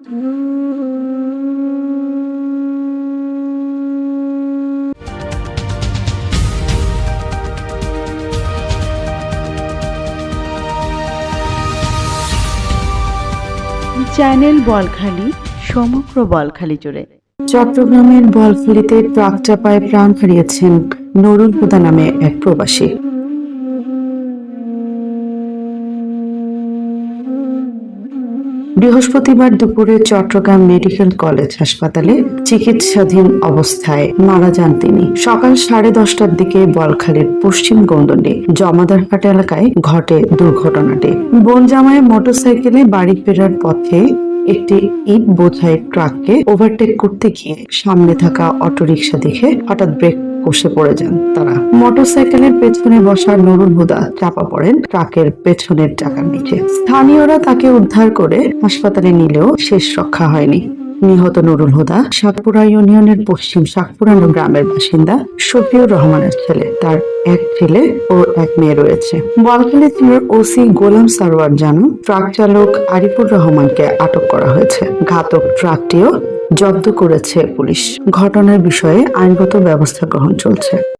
Channel Balkhali, সমগ্র বলখালি জুড়ে। চট্টগ্রামের বলখালিতে ট্রাক চাপায় প্রাণ হারিয়েছেন নুরুল হুদা নামে এক প্রবাসী। বৃহস্পতিবার দুপুরে চট্টগ্রাম মেডিকেল কলেজ হাসপাতালে চিকিৎসাধীন অবস্থায় মারা যান তিনি। সকাল সাড়ে দশটার দিকে বলখালীর পশ্চিম গন্দন্ডে জমাদারহাট এলাকায় ঘটে দুর্ঘটনাটি। বনজামায় মোটরসাইকেলে বাড়ি ফেরার পথে একটি ইট বোঝাই ট্রাককে ওভারটেক করতে গিয়ে সামনে থাকা অটোরিকশা দেখে হঠাৎ ব্রেক কষে পড়ে যান তারা। মোটরসাইকেলের পেছনে বসা নুরুল হুদা চাপা পড়েন ট্রাকের পেছনের চাকার নিচে। স্থানীয়রা তাকে উদ্ধার করে হাসপাতালে নিলেও শেষ রক্ষা হয়নি। নিহত নুরুল হুদা শাকপুরা ইউনিয়নের পশ্চিম শাকপুরানো গ্রামের বাসিন্দা শফিউর রহমানের ছেলে। তার এক ছেলে ও এক মেয়ে রয়েছে। থানার ওসি গোলাম সারোয়ার জানু ট্রাক চালক আরিফুর রহমানকে আটক করা হয়েছে। ঘাতক ট্রাকটিও জব্দ করেছে পুলিশ। ঘটনার বিষয়ে আইনগত ব্যবস্থা গ্রহণ চলছে।